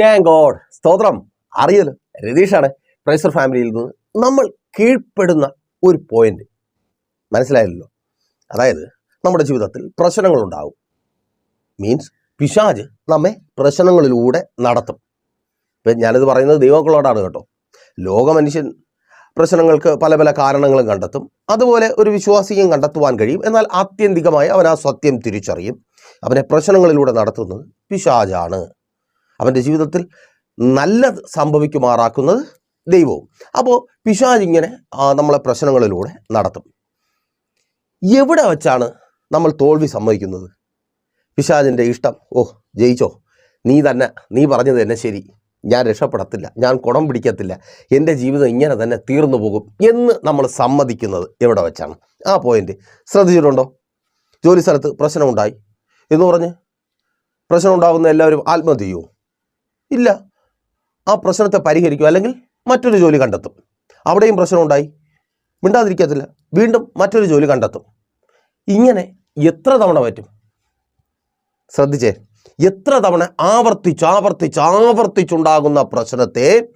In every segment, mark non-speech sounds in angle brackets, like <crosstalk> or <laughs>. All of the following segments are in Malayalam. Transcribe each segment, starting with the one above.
താങ്ക് ഗോഡ് സ്തോത്രം. അറിയല്ലോ രതീഷാണ്. പ്രൈസർ ഫാമിലിയിൽ നിന്ന് നമ്മൾ കീഴ്പ്പെടുന്ന ഒരു പോയിന്റ് മനസ്സിലായല്ലോ? അതായത് നമ്മുടെ ജീവിതത്തിൽ പ്രശ്നങ്ങളുണ്ടാവും. മീൻസ് പിശാജ് നമ്മെ പ്രശ്നങ്ങളിലൂടെ നടത്തും. ഇപ്പം ഞാനിത് പറയുന്നത് ദൈവങ്ങളോടാണ് കേട്ടോ. ലോകമനുഷ്യൻ പ്രശ്നങ്ങൾക്ക് പല പല കാരണങ്ങളും കണ്ടെത്തും. അതുപോലെ ഒരു വിശ്വാസിയും കണ്ടെത്തുവാൻ കഴിയും. എന്നാൽ ആത്യന്തികമായി അവൻ ആ സത്യം തിരിച്ചറിയും. അവനെ പ്രശ്നങ്ങളിലൂടെ നടത്തുന്നത് പിശാജാണ്. അവന്റെ ജീവിതത്തിൽ നല്ലത് സംഭവിക്കുമാറാക്കുന്നത് ദൈവവും. അപ്പോൾ പിശാജിങ്ങനെ നമ്മളെ പ്രശ്നങ്ങളിലൂടെ നടത്തും. എവിടെ വെച്ചാണ് നമ്മൾ തോൽവി സമ്മതിക്കുന്നത്? പിശാജിന്റെ ഇഷ്ടം ഓ ജയിച്ചോ. നീ തന്നെ നീ പറഞ്ഞത് തന്നെ ശരി. ഞാൻ രക്ഷപ്പെടത്തില്ല ഞാൻ കുടം പിടിക്കത്തില്ല. എന്റെ ജീവിതം ഇങ്ങനെ തന്നെ തീർന്നു പോകും എന്ന് നമ്മൾ സമ്മതിക്കുന്നത് എവിടെ വെച്ചാണ്? ആ പോയിന്റ് ശ്രദ്ധിച്ചിട്ടുണ്ടോ? ജോലി സ്ഥലത്ത് പ്രശ്നമുണ്ടായി എന്ന് പറഞ്ഞ് പ്രശ്നം ഉണ്ടാകുന്ന എല്ലാവരും ആത്മഹത്യ ചെയ്യുമോ ഇല്ല. ആ പ്രശ്നത്തെ പരിഹരിക്കും അല്ലെങ്കിൽ മറ്റൊരു ജോലി കണ്ടെത്തും. അവിടെയും പ്രശ്നം ഉണ്ടായി. മിണ്ടാതിരിക്കത്തില്ല. വീണ്ടും മറ്റൊരു ജോലി കണ്ടെത്തും. ഇങ്ങനെ എത്ര തവണ പറ്റും? ശ്രദ്ധിച്ചേ. എത്ര തവണ ആവർത്തിച്ച് ആവർത്തിച്ച് ആവർത്തിച്ചുണ്ടാകുന്ന പ്രശ്നത്തെ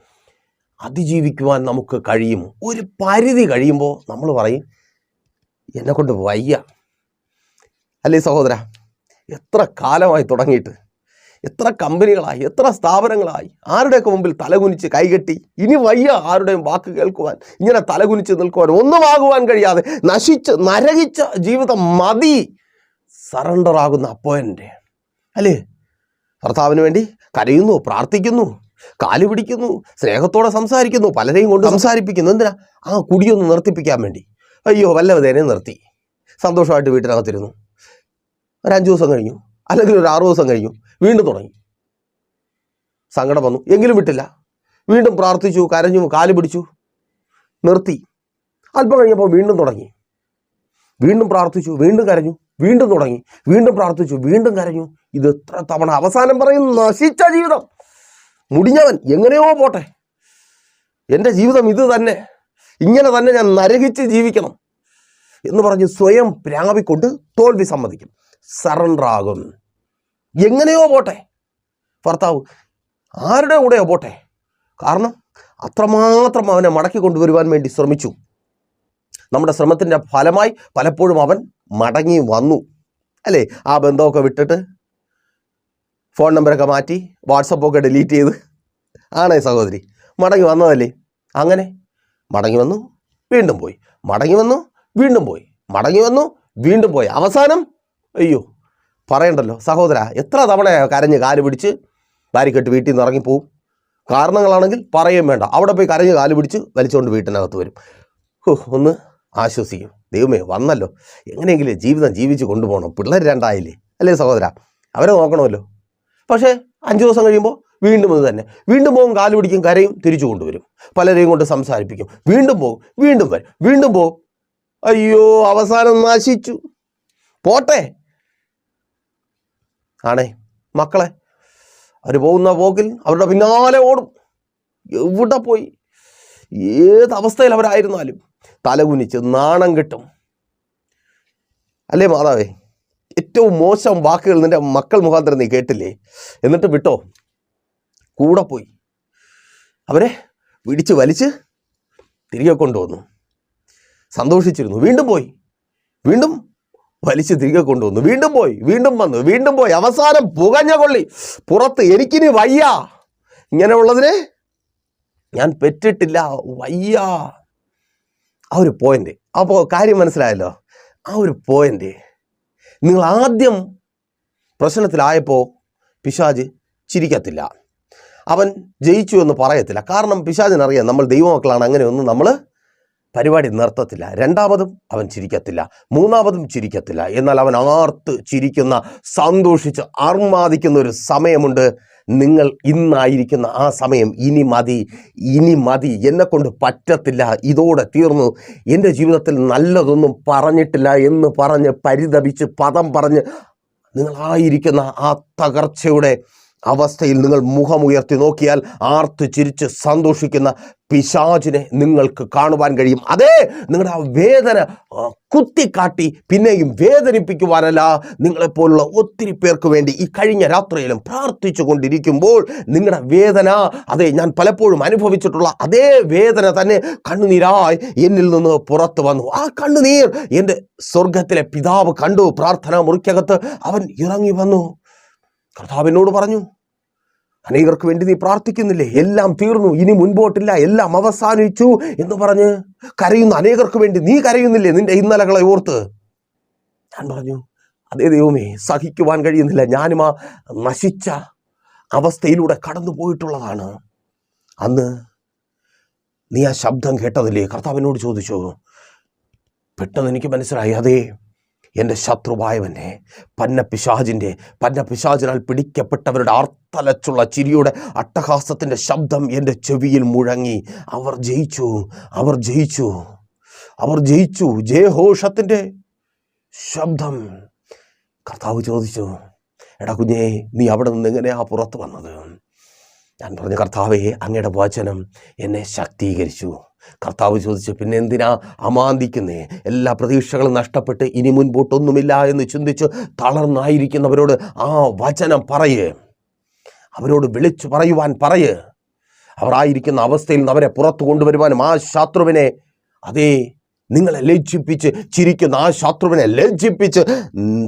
അതിജീവിക്കുവാൻ നമുക്ക് കഴിയും? ഒരു പരിധി കഴിയുമ്പോൾ നമ്മൾ പറയും എന്നെ കൊണ്ട് വയ്യ. അല്ലേ സഹോദര എത്ര കാലമായി തുടങ്ങിയിട്ട്? എത്ര കമ്പനികളായി എത്ര സ്ഥാപനങ്ങളായി ആരുടെയൊക്കെ മുമ്പിൽ തലകുനിച്ച് കൈകെട്ടി ഇനി വയ്യ ആരുടെയും വാക്ക് കേൾക്കുവാൻ ഇങ്ങനെ തലകുനിച്ച് നിൽക്കുവാൻ ഒന്നുമാകുവാൻ കഴിയാതെ നശിച്ച് നരകിച്ച ജീവിതം മതി. സറണ്ടർ ആകുന്ന അപ്പോയന്റെ. അല്ലേ? ഭർത്താവിന് വേണ്ടി കരയുന്നു പ്രാർത്ഥിക്കുന്നു കാൽ പിടിക്കുന്നു സ്നേഹത്തോടെ സംസാരിക്കുന്നു പലരെയും കൊണ്ട് സംസാരിപ്പിക്കുന്നു. എന്തിനാ? ആ കുടിയൊന്ന് നിർത്തിപ്പിക്കാൻ വേണ്ടി. അയ്യോ വല്ലവതേനെ നിർത്തി. സന്തോഷമായിട്ട് വീട്ടിനകത്തിരുന്നു. ഒരു അഞ്ച് ദിവസം കഴിഞ്ഞു. അല്ലെങ്കിൽ ഒരു ആറു ദിവസം കഴിഞ്ഞു. വീണ്ടും തുടങ്ങി. സങ്കടം വന്നു. എങ്കിലും വിട്ടില്ല. വീണ്ടും പ്രാർത്ഥിച്ചു കരഞ്ഞു കാൽ പിടിച്ചു നിർത്തി. അല്പം കഴിഞ്ഞപ്പോൾ വീണ്ടും തുടങ്ങി. വീണ്ടും പ്രാർത്ഥിച്ചു വീണ്ടും കരഞ്ഞു വീണ്ടും തുടങ്ങി. വീണ്ടും പ്രാർത്ഥിച്ചു വീണ്ടും കരഞ്ഞു. ഇത് എത്ര തവണ അവസാനം പറയും? നശിച്ച ജീവിതം. മുടിഞ്ഞവൻ എങ്ങനെയോ പോട്ടെ. എന്റെ ജീവിതം ഇത് തന്നെ. ഇങ്ങനെ തന്നെ ഞാൻ നരകിച്ച് ജീവിക്കണം എന്ന് പറഞ്ഞ് സ്വയം പ്രാപിക്കൊണ്ട് തോൽവി സമ്മതിക്കും. സറണ്ടർ ആകും. എങ്ങനെയോ പോട്ടെ. ഭർത്താവ് ആരുടെ കൂടെയോ പോട്ടെ. കാരണം അത്രമാത്രം അവനെ മടക്കി കൊണ്ടുവരുവാൻ വേണ്ടി ശ്രമിച്ചു. നമ്മുടെ ശ്രമത്തിന്റെ ഫലമായി പലപ്പോഴും അവൻ മടങ്ങി വന്നു. അല്ലേ? ആ ബന്ധമൊക്കെ വിട്ടിട്ട് ഫോൺ നമ്പറൊക്കെ മാറ്റി വാട്സപ്പൊക്കെ ഡിലീറ്റ് ചെയ്ത്. ആണേ സഹോദരി മടങ്ങി വന്നതല്ലേ? അങ്ങനെ മടങ്ങി വന്നു വീണ്ടും പോയി. മടങ്ങി വന്നു വീണ്ടും പോയി. മടങ്ങി വന്നു വീണ്ടും പോയി. അവസാനം അയ്യോ പറയണ്ടല്ലോ. സഹോദര എത്ര തവണ കരഞ്ഞ് കാൽ പിടിച്ച് ബാരിക്കെട്ട് വീട്ടിൽ നിന്ന് ഇറങ്ങിപ്പോവും കാരണങ്ങളാണെങ്കിൽ പറയുകയും വേണ്ട. അവിടെ പോയി കരഞ്ഞ് കാൽ പിടിച്ച് വലിച്ചുകൊണ്ട് വീട്ടിനകത്ത് വരും. ഒന്ന് ആശ്വസിക്കും. ദൈവമേ വന്നല്ലോ. എങ്ങനെയെങ്കിലും ജീവിതം ജീവിച്ച് കൊണ്ടുപോകണം. പിള്ളേർ രണ്ടായില്ലേ? അല്ലേ സഹോദര? അവരെ നോക്കണമല്ലോ. പക്ഷേ അഞ്ച് ദിവസം കഴിയുമ്പോൾ വീണ്ടും ഇത് തന്നെ. വീണ്ടും പോകും കാൽ പിടിക്കും കരയും തിരിച്ചു കൊണ്ടുവരും. പലരെയും കൊണ്ട് സംസാരിപ്പിക്കും. വീണ്ടും പോകും വീണ്ടും വരും. വീണ്ടും പോകും അയ്യോ അവസാനം നശിച്ചു. പോട്ടെ. ആണേ മക്കളെ അവർ പോകുന്ന പോക്കിൽ അവരുടെ പിന്നാലെ ഓടും. എവിടെ പോയി? ഏത് അവസ്ഥയിൽ അവരായിരുന്നാലും തലകുനിച്ച് നാണം കിട്ടും. അല്ലേ മാതാവേ? ഏറ്റവും മോശം വാക്കുകൾ നിന്റെ മക്കൾ മുഖാന്തരം നീ കേട്ടില്ലേ? എന്നിട്ട് വിട്ടോ? കൂടെ പോയി. അവരെ പിടിച്ച് വലിച്ച് തിരികെ കൊണ്ടുവന്നു. സന്തോഷിച്ചിരുന്നു. വീണ്ടും പോയി. വീണ്ടും വലിച്ച് തിരികെ കൊണ്ടുവന്നു. വീണ്ടും പോയി വീണ്ടും വന്നു വീണ്ടും പോയി. അവസാനം പുകഞ്ഞ കൊള്ളി. പുറത്ത് എനിക്കിനി വയ്യ. ഇങ്ങനെ ഇങ്ങനെയുള്ളതിനെ ഞാൻ പെറ്റിട്ടില്ല. വയ്യ. ആ ഒരു പോയിന്റ് അപ്പോൾ കാര്യം മനസ്സിലായല്ലോ? ആ ഒരു പോയിന്റ് നിങ്ങൾ ആദ്യം പ്രശ്നത്തിലായപ്പോൾ പിശാജ് ചിരിക്കത്തില്ല. അവൻ ജയിച്ചു എന്ന് പറയത്തില്ല. കാരണം പിശാചിനറിയാം നമ്മൾ ദൈവമക്കളാണ്. അങ്ങനെയൊന്നും നമ്മൾ പരിപാടി നിർത്തത്തില്ല. രണ്ടാമതും അവൻ ചിരിക്കത്തില്ല. മൂന്നാമതും ചിരിക്കത്തില്ല. എന്നാൽ അവൻ ആർത്ത് ചിരിക്കുന്ന സന്തോഷിച്ച് ആർമാദിക്കുന്ന ഒരു സമയമുണ്ട്. നിങ്ങൾ ഇന്നായിരിക്കുന്ന ആ സമയം ഇനി മതി ഇനി മതി. എന്നെക്കൊണ്ട് പറ്റത്തില്ല. ഇതോടെ തീർന്നു. എന്റെ ജീവിതത്തിൽ നല്ലതൊന്നും പറഞ്ഞിട്ടില്ല എന്ന് പറഞ്ഞ് പരിതപിച്ച് പദം പറഞ്ഞ് നിങ്ങളായിരിക്കുന്ന ആ തകർച്ചയുടെ അവസ്ഥയിൽ നിങ്ങൾ മുഖമുയർത്തി നോക്കിയാൽ ആർത്ത് ചിരിച്ച് സന്തോഷിക്കുന്ന പിശാചിനെ നിങ്ങൾക്ക് കാണുവാൻ കഴിയും. അതേ നിങ്ങളുടെ ആ വേദന കുത്തിക്കാട്ടി പിന്നെയും വേദനിപ്പിക്കുവാനല്ല നിങ്ങളെപ്പോലുള്ള ഒത്തിരി പേർക്ക് വേണ്ടി ഈ കഴിഞ്ഞ രാത്രിയിലും പ്രാർത്ഥിച്ചു കൊണ്ടിരിക്കുമ്പോൾ നിങ്ങളുടെ വേദന അതെ ഞാൻ പലപ്പോഴും അനുഭവിച്ചിട്ടുള്ള അതേ വേദന തന്നെ കണ്ണുനീരായി എന്നിൽ നിന്ന് പുറത്തു വന്നു. ആ കണ്ണുനീർ എന്റെ സ്വർഗത്തിലെ പിതാവ് കണ്ടു. പ്രാർത്ഥന മുറിക്കകത്ത് അവൻ ഇറങ്ങി വന്നു. കർത്താവിനോട് പറഞ്ഞു അനേകർക്ക് വേണ്ടി നീ പ്രാർത്ഥിക്കുന്നില്ലേ? എല്ലാം തീർന്നു. ഇനി മുൻപോട്ടില്ല. എല്ലാം അവസാനിച്ചു. എന്ന് പറഞ്ഞ് കരയുന്ന അനേകർക്ക് വേണ്ടി നീ കരയുന്നില്ലേ നിന്റെ ഇന്നലകളെ ഓർത്ത്? ഞാൻ പറഞ്ഞു അതേ ദൈവമേ സഹിക്കുവാൻ കഴിയുന്നില്ല. ഞാനും ആ നശിച്ച അവസ്ഥയിലൂടെ കടന്നു പോയിട്ടുള്ളതാണ്. അന്ന് നീ ആ ശബ്ദം കേട്ടതില്ലേ? കർത്താവിനോട് ചോദിച്ചു പെട്ടെന്ന് എനിക്ക് മനസ്സിലായി. അതേ എന്റെ ശത്രുവായവനെ പന്ന പിശാജിന്റെ പന്ന പിശാജിനാൽ പിടിക്കപ്പെട്ടവരുടെ ആർത്തലച്ചുള്ള ചിരിയുടെ അട്ടഹാസത്തിന്റെ ശബ്ദം എന്റെ ചെവിയിൽ മുഴങ്ങി. അവർ ജയിച്ചു അവർ ജയിച്ചു അവർ ജയിച്ചു. ജയഘോഷത്തിന്റെ ശബ്ദം. കർത്താവ് ചോദിച്ചു എടാ കുഞ്ഞേ നീ അവിടെ നിന്ന് എങ്ങനെയാ പുറത്ത് വന്നത്? ഞാൻ പറഞ്ഞ കർത്താവേ അങ്ങയുടെ വചനം എന്നെ ശക്തീകരിച്ചു. കർത്താവ് ചോദിച്ചു പിന്നെ എന്തിനാ അമാന്തിക്കുന്നേ? എല്ലാ പ്രതീക്ഷകളും നഷ്ടപ്പെട്ട് ഇനി മുൻപോട്ടൊന്നുമില്ല എന്ന് ചിന്തിച്ച് തളർന്നായിരിക്കുന്നവരോട് ആ വചനം പറയേ. അവരോട് വിളിച്ചു പറയുവാൻ പറയ്. അവരായിരിക്കുന്ന അവസ്ഥയിൽ നിന്ന് അവരെ പുറത്തു കൊണ്ടുവരുവാനും ആ ശത്രുവിനെ അതേ നിങ്ങളെ ലജ്ജിപ്പിച്ച് ചിരിക്കുന്ന ആ ശത്രുവിനെ ലജ്ജിപ്പിച്ച്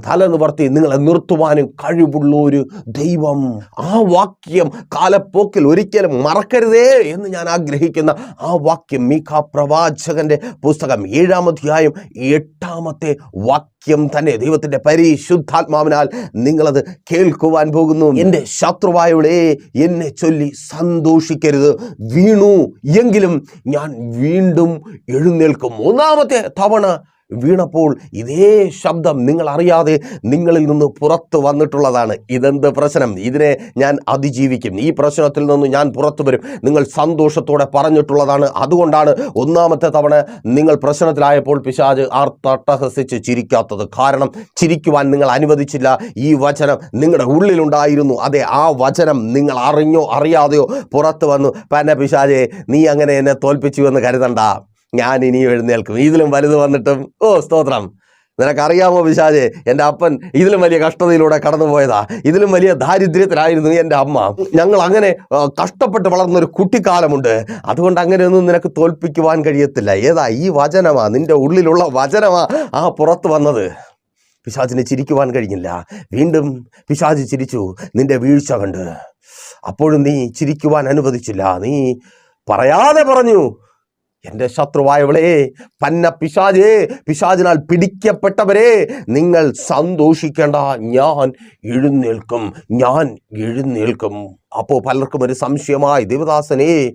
തല നിവർത്തി നിങ്ങളെ നിർത്തുവാനും കഴിവുള്ള ഒരു ദൈവം. ആ വാക്യം കാലപ്പോക്കിൽ ഒരിക്കലും മറക്കരുതേ എന്ന് ഞാൻ ആഗ്രഹിക്കുന്ന ആ വാക്യം മീഖാ പ്രവാചകന്റെ പുസ്തകം ഏഴാമധ്യായം എട്ടാമത്തെ വാക്യം. തന്നെ ദൈവത്തിന്റെ പരിശുദ്ധാത്മാവിനാൽ നിങ്ങളത് കേൾക്കുവാൻ പോകുന്നു. എന്റെ ശത്രുവായവളെ എന്നെ ചൊല്ലി സന്തോഷിക്കരുത്. വീണു എങ്കിലും ഞാൻ വീണ്ടും എഴുന്നേൽക്കും. മൂന്നാമത്തെ തവണ വീണപ്പോൾ ഇതേ ശബ്ദം നിങ്ങൾ അറിയാതെ നിങ്ങളിൽ നിന്ന് പുറത്തു വന്നിട്ടുള്ളതാണ്. ഇതെന്ത് പ്രശ്നം? ഇതിനെ ഞാൻ അതിജീവിക്കും. ഈ പ്രശ്നത്തിൽ നിന്ന് ഞാൻ പുറത്തു വരും. നിങ്ങൾ സന്തോഷത്തോടെ പറഞ്ഞിട്ടുള്ളതാണ്. അതുകൊണ്ടാണ് ഒന്നാമത്തെ തവണ നിങ്ങൾ പ്രശ്നത്തിലായപ്പോൾ പിശാജ് ആർത്തട്ടഹസിച്ച് ചിരിക്കാത്തത്. കാരണം ചിരിക്കുവാൻ നിങ്ങൾ അനുവദിച്ചില്ല. ഈ വചനം നിങ്ങളുടെ ഉള്ളിലുണ്ടായിരുന്നു. അതെ ആ വചനം നിങ്ങൾ അറിഞ്ഞോ അറിയാതെയോ പുറത്തു വന്നു. പന്നെ പിശാജെ നീ അങ്ങനെ എന്നെ തോൽപ്പിച്ചു എന്ന് കരുതണ്ട. ഞാൻ ഇനിയും എഴുന്നേൽക്കും. ഇതിലും വലുത് വന്നിട്ടും ഓ സ്തോത്രം. നിനക്കറിയാമോ പിശാജെ എന്റെ അപ്പൻ ഇതിലും വലിയ കഷ്ടതയിലൂടെ കടന്നുപോയതാ. ഇതിലും വലിയ ദാരിദ്ര്യത്തിലായിരുന്നു എന്റെ അമ്മ. ഞങ്ങൾ അങ്ങനെ കഷ്ടപ്പെട്ട് വളർന്ന ഒരു കുട്ടിക്കാലമുണ്ട്. അതുകൊണ്ട് അങ്ങനെയൊന്നും നിനക്ക് തോൽപ്പിക്കുവാൻ കഴിയത്തില്ല. ഏതാ ഈ വചനമാ? നിന്റെ ഉള്ളിലുള്ള വചനമാ ആ പുറത്ത് വന്നത്. പിശാചിനെ ചിരിക്കുവാൻ കഴിഞ്ഞില്ല. വീണ്ടും പിശാജ് ചിരിച്ചു. നിന്റെ വീഴ്ച കണ്ട്. അപ്പോഴും നീ ചിരിക്കുവാൻ അനുവദിച്ചില്ല. നീ പറയാതെ പറഞ്ഞു എന്റെ ശത്രുവായവളെ പന്ന പിശാചേ പിശാചിനാൽ പിടിക്കപ്പെട്ടവരെ നിങ്ങൾ സന്തോഷിക്കേണ്ട. ഞാൻ എഴുന്നേൽക്കും ഞാൻ എഴുന്നേൽക്കും. അപ്പോൾ പലർക്കും ഒരു സംശയമായി ദേവദാസനെ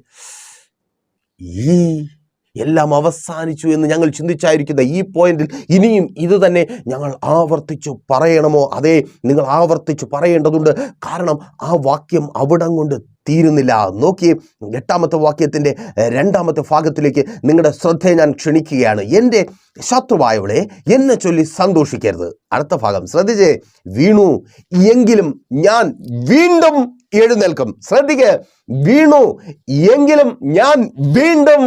ഈ എല്ലാം അവസാനിച്ചു എന്ന് ഞങ്ങൾ ചിന്തിച്ചായിരിക്കുന്ന ഈ പോയിന്റിൽ ഇനിയും ഇത് തന്നെ ഞങ്ങൾ ആവർത്തിച്ചു പറയണമോ? അതെ നിങ്ങൾ ആവർത്തിച്ചു പറയേണ്ടതുണ്ട്. കാരണം ആ വാക്യം അവിടം കൊണ്ട് തീരുന്നില്ല. നോക്കിയേ എട്ടാമത്തെ വാക്യത്തിന്റെ രണ്ടാമത്തെ ഭാഗത്തിലേക്ക് നിങ്ങളുടെ ശ്രദ്ധയെ ഞാൻ ക്ഷണിക്കുകയാണ്. എന്റെ ശത്രുവായവളെ എന്നെ ചൊല്ലി സന്തോഷിക്കരുത്. അടുത്ത ഭാഗം ശ്രദ്ധിച്ചേ വീണു എങ്കിലും ഞാൻ വീണ്ടും എഴുന്നേൽക്കും. ശ്രദ്ധിക്കുക വീണു എങ്കിലും ഞാൻ വീണ്ടും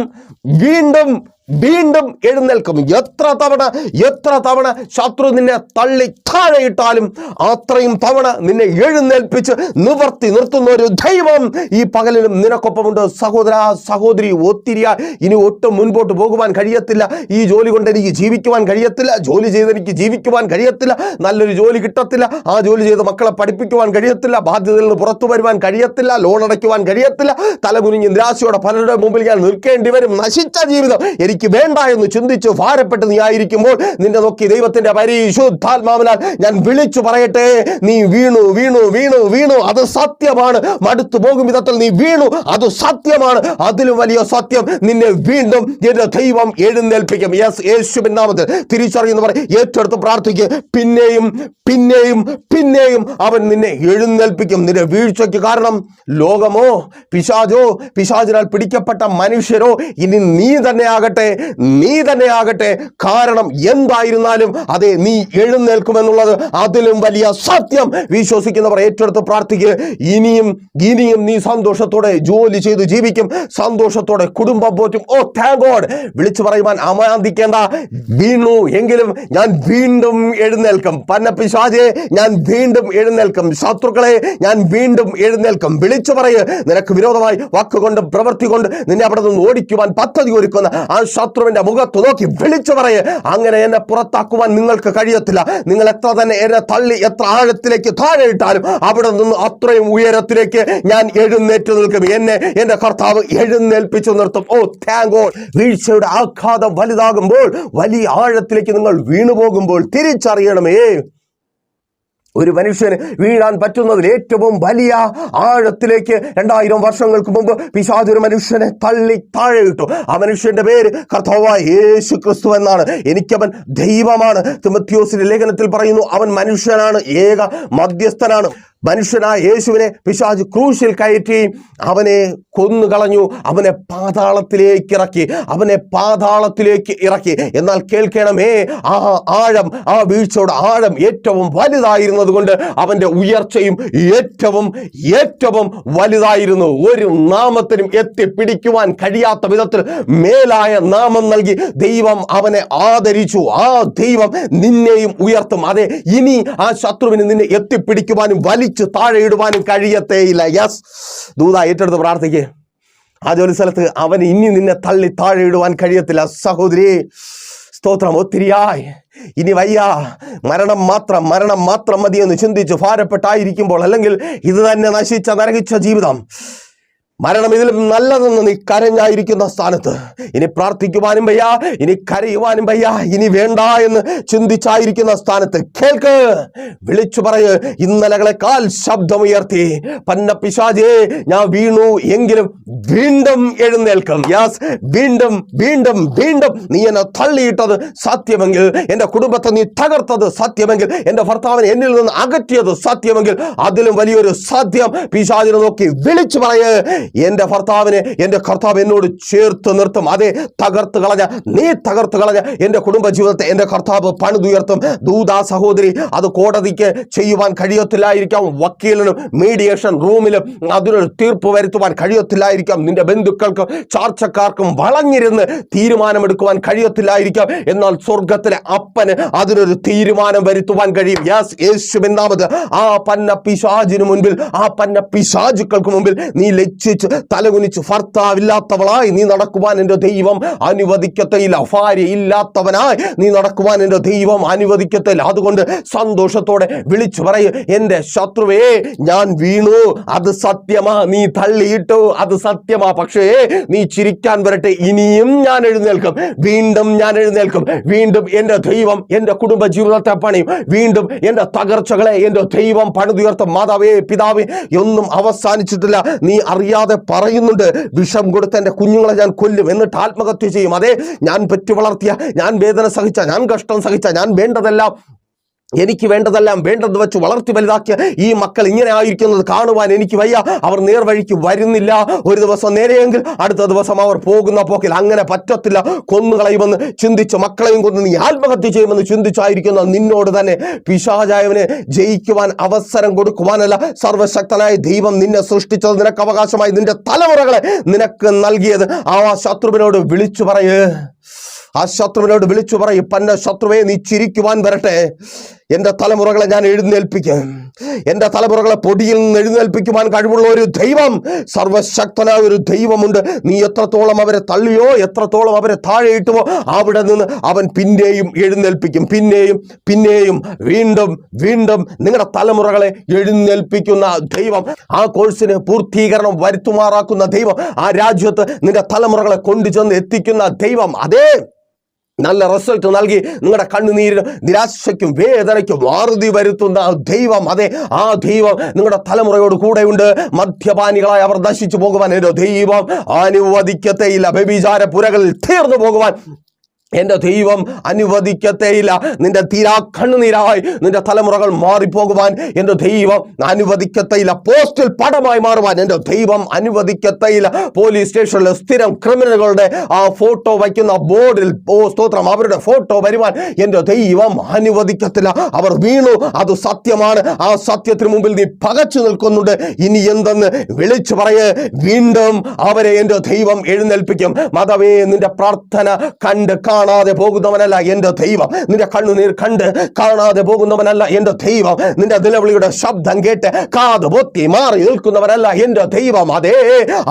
വീണ്ടും വീണ്ടും എഴുന്നേൽക്കും. എത്ര തവണ എത്ര തവണ ശത്രു നിന്നെ തള്ളി താഴെയിട്ടാലും അത്രയും തവണ നിന്നെ എഴുന്നേൽപ്പിച്ച് നിവർത്തി നിർത്തുന്ന ഒരു ദൈവം ഈ പകലിലും നിനക്കൊപ്പമുണ്ട്. സഹോദര സഹോദരി ഒത്തിരിയ. ഇനി ഒട്ടും മുൻപോട്ട് പോകുവാൻ കഴിയത്തില്ല. ഈ ജോലി കൊണ്ട് എനിക്ക് ജീവിക്കുവാൻ കഴിയത്തില്ല. ജോലി ചെയ്ത് എനിക്ക് ജീവിക്കുവാൻ കഴിയത്തില്ല. നല്ലൊരു ജോലി കിട്ടത്തില്ല. ആ ജോലി ചെയ്ത് മക്കളെ പഠിപ്പിക്കുവാൻ കഴിയത്തില്ല. ബാധ്യതയിൽ നിന്ന് പുറത്തു വരുവാൻ കഴിയത്തില്ല. ലോൺ അടയ്ക്കുവാൻ കഴിയത്തില്ല. തലകുനിഞ്ഞ് നിരാശയോടെ പലരുടെ മുമ്പിൽ ഞാൻ നിൽക്കേണ്ടി വരും. നശിച്ച ജീവിതം എനിക്ക് വേണ്ട എന്ന് ചിന്തിച്ച് ഭാരപ്പെട്ട് നീ ആയിരിക്കുമ്പോൾ നിന്നെ നോക്കി ദൈവത്തിന്റെ പരിശുദ്ധാത്മാവിനാൽ ഞാൻ വിളിച്ചു പറയട്ടെ. നീ വീണു വീണു വീണു വീണു. അത് സത്യമാണ്. മടുത്തു പോകും വിധത്തിൽ നീ വീണു. അത് സത്യമാണ്. അതിലും വലിയ സത്യം നിന്നെ വീണ്ടും എന്റെ ദൈവം എഴുന്നേൽപ്പിക്കും. യെസ് യേശുവിൻ നാമത്തിൽ പറയും ഏറ്റെടുത്ത് പ്രാർത്ഥിക്കുക പിന്നെയും പിന്നെയും പിന്നെയും അവൻ നിന്നെ എഴുന്നേൽപ്പിക്കും. നിന്റെ വീഴ്ചയ്ക്ക് കാരണം ലോകമോ പിശാജോ പിശാജിനാൽ പിടിക്കപ്പെട്ട മനുഷ്യരോ ഇനി നീ തന്നെ ആകട്ടെ. നീ തന്നെ ആകട്ടെ. കാരണം എന്തായിരുന്നാലും അതെ നീ എഴുന്നേൽക്കുമെന്നുള്ളത് അതിലും വലിയ സത്യം. വിശ്വസിക്കുന്നവർ ഏറ്റെടുത്ത് പ്രാർത്ഥിക്കുക ഇനിയും ഇനിയും നീ സന്തോഷത്തോടെ ജോലി ചെയ്ത് ജീവിക്കും. സന്തോഷത്തോടെ കുടുംബം പോറ്റും. ഓ താങ്ക് ഗോഡ് വിളിച്ചു പറയുവാൻ അമാന്തിക്കേണ്ട. വീണു എങ്കിലും ഞാൻ വീണ്ടും എഴുന്നേൽക്കും. പന്ന പിശാചെ ഞാൻ വീണ്ടും എഴുന്നേൽക്കും. ശത്രുക്കളെ ഞാൻ വീണ്ടും എഴുന്നേൽക്കും. വിളിച്ചു പറയ്. നിനക്ക് വിരോധമായി വാക്കുകൊണ്ട് പ്രവൃത്തി കൊണ്ട് നിന്നെ അവിടെ നിന്ന് ഓടിക്കുവാൻ പദ്ധതി ഒരുക്കുന്ന ആ ശത്രുവിന്റെ മുഖത്ത് നോക്കി വിളിച്ചു പറയെ. അങ്ങനെ എന്നെ പുറത്താക്കുവാൻ നിങ്ങൾക്ക് കഴിയത്തില്ല. നിങ്ങൾ എത്ര തന്നെ എന്നെ തള്ളി എത്ര ആഴത്തിലേക്ക് താഴെ ഇട്ടാലും അവിടെ നിന്ന് അത്രയും ഉയരത്തിലേക്ക് ഞാൻ എഴുന്നേറ്റ് നിൽക്കും. എന്നെ എന്റെ കർത്താവ് എഴുന്നേൽപ്പിച്ചു നിർത്തും. ഓ താങ്ക് വീഴ്ചയുടെ ആഘാതം വലുതാകുമ്പോൾ വലിയ ആഴത്തിലേക്ക് നിങ്ങൾ വീണുപോകുമ്പോൾ തിരിച്ചറിയണമേ. ഒരു മനുഷ്യന് വീഴാൻ പറ്റുന്നതിൽ ഏറ്റവും വലിയ ആഴത്തിലേക്ക് രണ്ടായിരം വർഷങ്ങൾക്ക് മുമ്പ് പിശാച് ഒരു മനുഷ്യനെ തള്ളി താഴെ ഇട്ടു ആ മനുഷ്യന്റെ പേര് കർത്താവായ യേശു ക്രിസ്തു എന്നാണ്. എനിക്കവൻ ദൈവമാണ്. തിമത്യോസിന്റെ ലേഖനത്തിൽ പറയുന്നു അവൻ മനുഷ്യനാണ് ഏക മധ്യസ്ഥനാണ്. മനുഷ്യനായ യേശുവിനെ പിശാജ് ക്രൂശിൽ കയറ്റി അവനെ കൊന്നുകളഞ്ഞു അവനെ പാതാളത്തിലേക്ക് ഇറക്കി. അവനെ പാതാളത്തിലേക്ക് ഇറക്കി. എന്നാൽ കേൾക്കണമേ ആ ആഴം ആ വീഴ്ചയുടെ ആഴം ഏറ്റവും വലുതായിരുന്നത് കൊണ്ട് അവന്റെ ഉയർച്ചയും ഏറ്റവും ഏറ്റവും വലുതായിരുന്നു. ഒരു നാമത്തിനും എത്തിപ്പിടിക്കുവാൻ കഴിയാത്ത വിധത്തിൽ മേലായ നാമം നൽകി ദൈവം അവനെ ആദരിച്ചു. ആ ദൈവം നിന്നെയും ഉയർത്തും. അതെ ഇനി ആ ശത്രുവിന് നിന്നെ എത്തിപ്പിടിക്കുവാനും വലിച്ചു താഴെ ഇടുവാനും കഴിയത്തേയില്ല. യെസ് ദൂത ഏറ്റെടുത്ത് പ്രാർത്ഥിക്കേ. ആ ജോലി സ്ഥലത്ത് അവൻ ഇനി നിന്നെ തള്ളി താഴെ ഇടുവാൻ കഴിയത്തില്ല. സഹോദരി സ്തോത്രം ഒത്തിരിയായി. ഇനി വയ്യ. മരണം മാത്രം മരണം മാത്രം മതിയെന്ന് ചിന്തിച്ച് ഭാരപ്പെട്ടായിരിക്കുമ്പോൾ അല്ലെങ്കിൽ ഇത് തന്നെ നശിച്ച നരകിച്ച ജീവിതം. മരണം ഇതിൽ നല്ലതെന്ന് നീ കരഞ്ഞായിരിക്കുന്ന സ്ഥാനത്ത്. ഇനി പ്രാർത്ഥിക്കുവാനും വയ്യ ഇനി കരയുവാനും വയ്യ ഇനി വേണ്ട എന്ന് ചിന്തിച്ചായിരിക്കുന്ന സ്ഥാനത്ത്. കേൾക്ക് വിളിച്ചു പറയ് ഇന്നലകളെക്കാൾ ശബ്ദമുയർത്തി. പന്ന പിശാജേ ഞാൻ വീണു എങ്കിലും വീണ്ടും എഴുന്നേൽക്കും. യാസ് വീണ്ടും വീണ്ടും വീണ്ടും നീ എന്നെ തള്ളിയിട്ടത് സത്യമെങ്കിൽ എന്റെ കുടുംബത്തെ നീ തകർത്തത് സത്യമെങ്കിൽ എന്റെ ഭർത്താവിനെ എന്നിൽ നിന്ന് അകറ്റിയത് സത്യമെങ്കിൽ അതിലും വലിയൊരു സത്യം പിശാചിനെ നോക്കി വിളിച്ചു പറയ്. എന്റെ ഭർത്താവിനെ എന്റെ കർത്താവ് എന്നോട് ചേർത്ത് നിർത്തും. അതെ തകർത്ത് കളഞ്ഞ നീ തകർത്ത് കളഞ്ഞ എന്റെ കുടുംബ ജീവിതത്തെ എന്റെ കർത്താവ് പണിതുയർത്തും. ദൂതാ സഹോദരി അത് കോടതിക്ക് ചെയ്യുവാൻ കഴിയത്തില്ലായിരിക്കാം. വക്കീലിനും മീഡിയേഷൻ റൂമിലും അതിനൊരു തീർപ്പ് വരുത്തുവാൻ കഴിയത്തില്ലായിരിക്കാം. നിന്റെ ബന്ധുക്കൾക്കും ചാർച്ചക്കാർക്കും വളഞ്ഞിരുന്ന് തീരുമാനമെടുക്കുവാൻ കഴിയത്തില്ലായിരിക്കാം. എന്നാൽ സ്വർഗത്തിലെ അപ്പന് അതിനൊരു തീരുമാനം വരുത്തുവാൻ കഴിയും. യാസ് യേശു എന്നാമത് ആ പന്ന പിശാജിനു മുൻപിൽ ആ പന്ന പിശാജുക്കൾക്ക് മുമ്പിൽ നീ ലജ്ജിച്ച് തലകുനിച്ച് ഭർത്താവില്ലാത്തവളായി നീ നടക്കുവാൻ എന്റെ ദൈവം അനുവദിക്കത്തയില്ല. ഭാര്യ ഇല്ലാത്തവനായി നീ നടക്കുവാൻ എന്റെ ദൈവം അനുവദിക്കത്തില്ല അതുകൊണ്ട് സന്തോഷത്തോടെ വിളിച്ചു പറയും എന്റെ ശത്രുവേ ഞാൻ വീണു. അത് സത്യമാ. നീ തള്ളിയിട്ടു. അത് സത്യമാ. പക്ഷേ നീ ചിരിക്കാൻ വരട്ടെ. ഇനിയും ഞാൻ എഴുന്നേൽക്കും. വീണ്ടും ഞാൻ എഴുന്നേൽക്കും. വീണ്ടും എന്റെ ദൈവം എന്റെ കുടുംബ ജീവിതത്തെ പണിയും. വീണ്ടും എന്റെ തകർച്ചകളെ എന്റെ ദൈവം പണിതുയർത്തും. മാതാവേ പിതാവേ ഒന്നും അവസാനിച്ചിട്ടില്ല. നീ അറിയാതെ പറയുന്നുണ്ട് വിഷം കൊടുത്ത എന്റെ കുഞ്ഞുങ്ങളെ ഞാൻ കൊല്ലും എന്നിട്ട് ആത്മഹത്യ ചെയ്യും. അതെ ഞാൻ പെറ്റു വളർത്തിയ ഞാൻ വേദന സഹിച്ച ഞാൻ കഷ്ടം സഹിച്ച ഞാൻ വേണ്ടതെല്ലാം എനിക്ക് വേണ്ടതെല്ലാം വേണ്ടത് വെച്ച് വളർത്തി വലുതാക്കിയ ഈ മക്കൾ ഇങ്ങനെ ആയിരിക്കുന്നത് കാണുവാൻ എനിക്ക് വയ്യ. അവർ നേർവഴിക്ക് വരുന്നില്ല. ഒരു ദിവസം നേരെയെങ്കിൽ അടുത്ത ദിവസം അവർ പോകുന്ന പോക്കിൽ അങ്ങനെ പറ്റത്തില്ല. കൊന്നുകളയുമെന്ന് ചിന്തിച്ച് മക്കളെയും കൊന്ന് നീ ആത്മഹത്യ ചെയ്യുമെന്ന് ചിന്തിച്ചായിരിക്കുന്ന നിന്നോട് തന്നെ പിശാചായവനെ ജയിക്കുവാൻ അവസരം കൊടുക്കുവാനല്ല സർവശക്തനായ ദൈവം നിന്നെ സൃഷ്ടിച്ചത്. നിനക്ക് അവകാശമായി നിന്റെ തലമുറകളെ നിനക്ക് നൽകിയത്. ആ ശത്രുവിനോട് വിളിച്ചു പറയേ. ആ ശത്രുവിനോട് വിളിച്ചു പറയും. പന്ന ശത്രുവെ നീ ചിരിക്കുവാൻ വരട്ടെ. എന്റെ തലമുറകളെ ഞാൻ എഴുന്നേൽപ്പിക്കും എന്റെ തലമുറകളെ പൊടിയിൽ നിന്ന് എഴുന്നേൽപ്പിക്കുവാൻ കഴിവുള്ള ഒരു ദൈവം സർവശക്തനായ ഒരു ദൈവമുണ്ട്. നീ എത്രത്തോളം അവരെ തള്ളിയോ എത്രത്തോളം അവരെ താഴെ ഇട്ടുവോ അവിടെ നിന്ന് അവൻ പിന്നെയും എഴുന്നേൽപ്പിക്കും. പിന്നെയും പിന്നെയും വീണ്ടും വീണ്ടും നിങ്ങളുടെ തലമുറകളെ എഴുന്നേൽപ്പിക്കുന്ന ദൈവം ആ കോഴ്സിന് പൂർത്തീകരണം വരുത്തുമാറാക്കുന്ന ദൈവം ആ രാജ്യത്ത് നിന്റെ തലമുറകളെ കൊണ്ടുചെന്ന് എത്തിക്കുന്ന ദൈവം അതേ നല്ല റിസൾട്ട് നൽകി നിങ്ങളുടെ കണ്ണുനീരിനും നിരാശയ്ക്കും വേദനയ്ക്കും വാറുതി വരുത്തുന്ന ദൈവം അതെ ആ ദൈവം നിങ്ങളുടെ തലമുറയോട് കൂടെയുണ്ട്. മദ്യപാനികളായി അവർ നശിച്ചു പോകുവാൻ ദൈവം അനുവദിക്കത്തേയില്ല. വ്യഭിചാര പുരകളിൽ തീർന്നു പോകുവാൻ എന്റെ ദൈവം അനുവദിക്കത്തേയില്ല. നിന്റെ തീരാ കണ്ണുനീരായി നിന്റെ തലമുറകൾ മാറിപ്പോകുവാൻ എന്റെ ദൈവം അനുവദിക്കത്തേയില്ല. പോസ്റ്റിൽ പടമായി മാറുവാൻ എന്റെ ദൈവം അനുവദിക്കത്തേയില്ല. പോലീസ് സ്റ്റേഷനിൽ സ്ഥിരം ക്രിമിനലുകളുടെ ആ ഫോട്ടോ വയ്ക്കുന്ന ബോർഡിൽ ഓ സ്തോത്രം. അവരുടെ ഫോട്ടോ വരുവാൻ എന്റെ ദൈവം അനുവദിക്കത്തില്ല. അവർ വീണു. അത് സത്യമാണ്. ആ സത്യത്തിന് മുമ്പിൽ നീ പകച്ചു നിൽക്കുന്നുണ്ട്. ഇനി എന്തെന്ന് വിളിച്ചു പറയേ. വീണ്ടും അവരെ എന്റെ ദൈവം എഴുന്നേൽപ്പിക്കും. മതവേ നിന്റെ പ്രാർത്ഥന കണ്ട് കാണാതെ പോകുന്നവനല്ല എന്റെ ദൈവം. നിന്റെ കണ്ണുനീർ കണ്ട് കാണാതെ പോകുന്നവനല്ല എന്റെ ദൈവം. നിന്റെ നിലവിളിയുടെ ശബ്ദം കേട്ട് കാത് പൊത്തി മാറി നിൽക്കുന്നവനല്ല എന്റെ ദൈവം. അതേ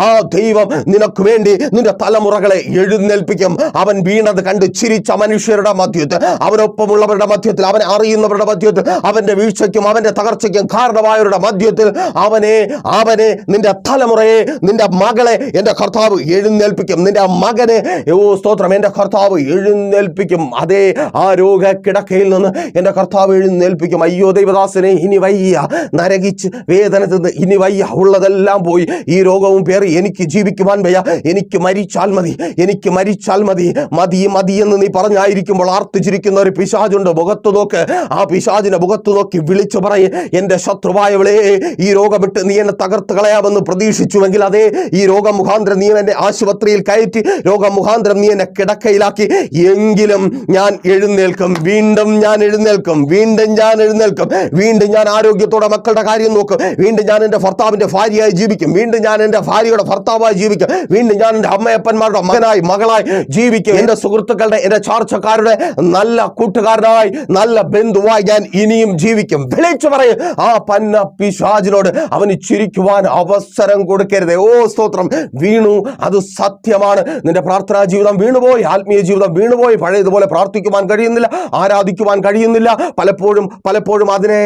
ആ ദൈവം നിനക്ക് വേണ്ടി നിന്റെ തലമുറകളെ എഴുന്നേൽപ്പിക്കും. അവൻ വീണത് കണ്ട് ചിരിച്ച മനുഷ്യരുടെ മധ്യത്തിൽ അവരൊപ്പമുള്ളവരുടെ മധ്യത്തിൽ അവനെ അറിയുന്നവരുടെ മധ്യത്തിൽ അവന്റെ വീഴ്ചയ്ക്കും അവന്റെ തകർച്ചയ്ക്കും കാരണമായവരുടെ മധ്യത്തിൽ അവനെ അവനെ നിന്റെ തലമുറയെ നിന്റെ മകളെ എന്റെ കർത്താവ് എഴുന്നേൽപ്പിക്കും. നിന്റെ മകനെ ഓ സ്തോത്രം എന്റെ കർത്താവ് എഴുന്നേൽപ്പിക്കും. അതേ ആ രോഗ കിടക്കയിൽ നിന്ന് എന്റെ കർത്താവ് എഴുന്നേൽപ്പിക്കും. അയ്യോ ദൈവദാസനെ ഇനി വയ്യ. നരകിച്ച് വേദന തിന്ന് ഇനി വയ്യ. ഉള്ളതെല്ലാം പോയി. ഈ രോഗവും പേറി എനിക്ക് ജീവിക്കുവാൻ വയ്യ. എനിക്ക് മരിച്ചാൽ മതി. എനിക്ക് മരിച്ചാൽ മതി. മതി മതി എന്ന് നീ പറഞ്ഞായിരിക്കുമ്പോൾ ആർത്തിച്ചിരിക്കുന്ന ഒരു പിശാജുണ്ട് മുഖത്ത് നോക്ക്. ആ പിശാജിനെ മുഖത്ത് നോക്കി വിളിച്ചു പറയും. എന്റെ ശത്രുവായവളെ ഈ രോഗമിട്ട് നീ എന്നെ തകർത്ത് കളയാമെന്ന് പ്രതീക്ഷിച്ചുവെങ്കിൽ അതേ ഈ രോഗം മുഖാന്തരം നീ എന്നെ ആശുപത്രിയിൽ കയറ്റി രോഗം മുഖാന്തരം നീ എന്നെ കിടക്കയിലാക്കി. എങ്കിലും ഞാൻ എഴുന്നേൽക്കും. വീണ്ടും ഞാൻ എഴുന്നേൽക്കും. വീണ്ടും ഞാൻ എഴുന്നേൽക്കും. വീണ്ടും ഞാൻ ആരോഗ്യത്തോടെ മക്കളുടെ കാര്യം നോക്കും. വീണ്ടും ഞാൻ എന്റെ ഭർത്താവിന്റെ ഭാര്യയായി ജീവിക്കും. വീണ്ടും ഞാൻ എന്റെ ഭാര്യയുടെ ഭർത്താവായി ജീവിക്കും. വീണ്ടും ഞാൻ എന്റെ അമ്മയപ്പന്മാരുടെ മകനായി മകളായി ജീവിക്കും. എന്റെ സുഹൃത്തുക്കളുടെ എന്റെ ചാർച്ചക്കാരുടെ നല്ല കൂട്ടുകാരനായി നല്ല ബന്ധുവായി ഞാൻ ഇനിയും ജീവിക്കും. വിളിച്ചു പറയും ആ പന്ന പിശാജിനോട് അവന് ചിരിക്കുവാൻ അവസരം കൊടുക്കരുത്. ഓ സ്തോത്രം. വീണു അത് സത്യമാണ്. നിന്റെ പ്രാർത്ഥനാ ജീവിതം വീണുപോയി. ആത്മീയ ജീവിതം വീണുപോയി. പഴയതുപോലെ പ്രാർത്ഥിക്കുവാൻ കഴിയുന്നില്ല ആരാധിക്കുവാൻ കഴിയുന്നില്ല. പലപ്പോഴും പലപ്പോഴും അതിനെ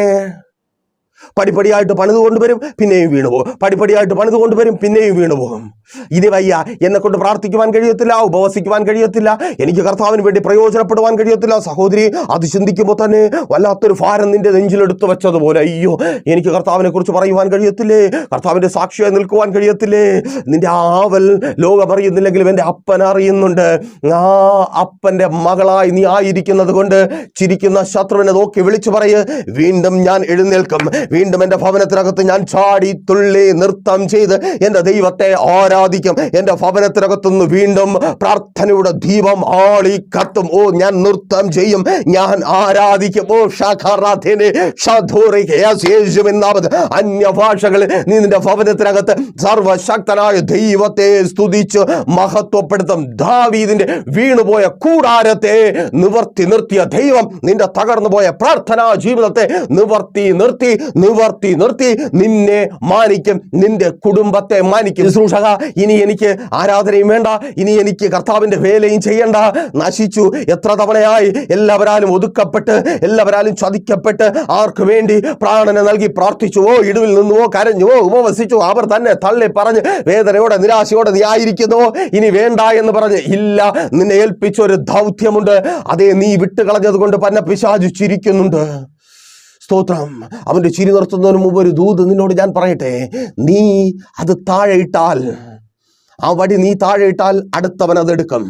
പടിപ്പടിയായിട്ട് പണിത് കൊണ്ടുവരും പിന്നെയും വീണുപോകും പടിപ്പടിയായിട്ട് പണിത് കൊണ്ടുവരും പിന്നെയും വീണുപോകും ഇനി വയ്യ എന്നെ കൊണ്ട് പ്രാർത്ഥിക്കുവാൻ കഴിയത്തില്ല ഉപവസിക്കുവാൻ കഴിയത്തില്ല എനിക്ക് കർത്താവിന് വേണ്ടി പ്രയോജനപ്പെടുവാൻ കഴിയത്തില്ല. സഹോദരി അത് ചിന്തിക്കുമ്പോൾ തന്നെ വല്ലാത്തൊരു ഭാരം നിന്റെ നെഞ്ചിലെടുത്ത് വെച്ചതുപോലെ അയ്യോ എനിക്ക് കർത്താവിനെ കുറിച്ച് പറയുവാൻ കഴിയത്തില്ലേ? കർത്താവിന്റെ സാക്ഷിയായി നിൽക്കുവാൻ കഴിയത്തില്ലേ? നിന്റെ ആവൽ ലോകം അറിയുന്നില്ലെങ്കിലും എന്റെ അപ്പൻ അറിയുന്നുണ്ട്. ആ അപ്പന്റെ മകളായി നീ ആയിരിക്കുന്നത് കൊണ്ട് ചിരിക്കുന്ന ശത്രുവിനെ നോക്കി വിളിച്ചു പറയ്. വീണ്ടും ഞാൻ എഴുന്നേൽക്കും. വീണ്ടും എന്റെ ഭവനത്തിനകത്ത് ഞാൻ ചാടി തുള്ളി നൃത്തം ചെയ്ത് എന്റെ ദൈവത്തെ ആരാധിക്കും. എന്റെ ഭവനത്തിനകത്തുനിന്ന് വീണ്ടും പ്രാർത്ഥനയുടെ ദീപം ആളി കത്തും. ഓ ഞാൻ നൃത്തം ചെയ്യും. ഞാൻ ആരാധിക്കും. ഓ അന്യഭാഷകളിൽ നീ നിന്റെ ഭവനത്തിനകത്ത് സർവശക്തനായ ദൈവത്തെ സ്തുതിച്ച് മഹത്വപ്പെടുത്തും. ദാവീദിന്റെ വീണുപോയ കൂടാരത്തെ നിവർത്തി നിർത്തിയ ദൈവം നിന്റെ തകർന്നു പോയ പ്രാർത്ഥനാ ജീവിതത്തെ നിവർത്തി നിർത്തി നിവർത്തി നിർത്തി. നിന്നെ മാനിക്കും നിന്റെ കുടുംബത്തെ മാനിക്കും. ശുശ്രൂഷക ഇനി എനിക്ക് ആരാധനയും വേണ്ട. ഇനി എനിക്ക് കർത്താവിന്റെ വേലയും ചെയ്യണ്ട. നശിച്ചു. എത്ര തവണയായി? എല്ലാവരാലും ഒതുക്കപ്പെട്ട് എല്ലാവരാലും ചതിക്കപ്പെട്ട് ആർക്ക് വേണ്ടി പ്രാണനെ നൽകി പ്രാർത്ഥിച്ചുവോ? ഇടിവിൽ നിന്നുവോ? കരഞ്ഞുവോ? ഉപവസിച്ചു അവർ തന്നെ തള്ളി പറഞ്ഞ് വേദനയോടെ നിരാശയോടെ നീ ആയിരിക്കുന്നു ഇനി വേണ്ട എന്ന് പറഞ്ഞ് ഇല്ല നിന്നെ ഏൽപ്പിച്ച ഒരു ദൗത്യമുണ്ട്. അതേ നീ വിട്ടുകളഞ്ഞത് കൊണ്ട് പന്ന പിശാചു ചിരിക്കുന്നുണ്ട്. സ്തോത്രം. അവന്റെ ചിരി നിർത്തുന്നതിന് മുമ്പ് ഒരു ദൂത് നിന്നോട് ഞാൻ പറയട്ടെ? നീ അത് താഴെ ഇട്ടാൽ ആ വടി നീ താഴെ ഇട്ടാൽ അടുത്തവൻ അതെടുക്കും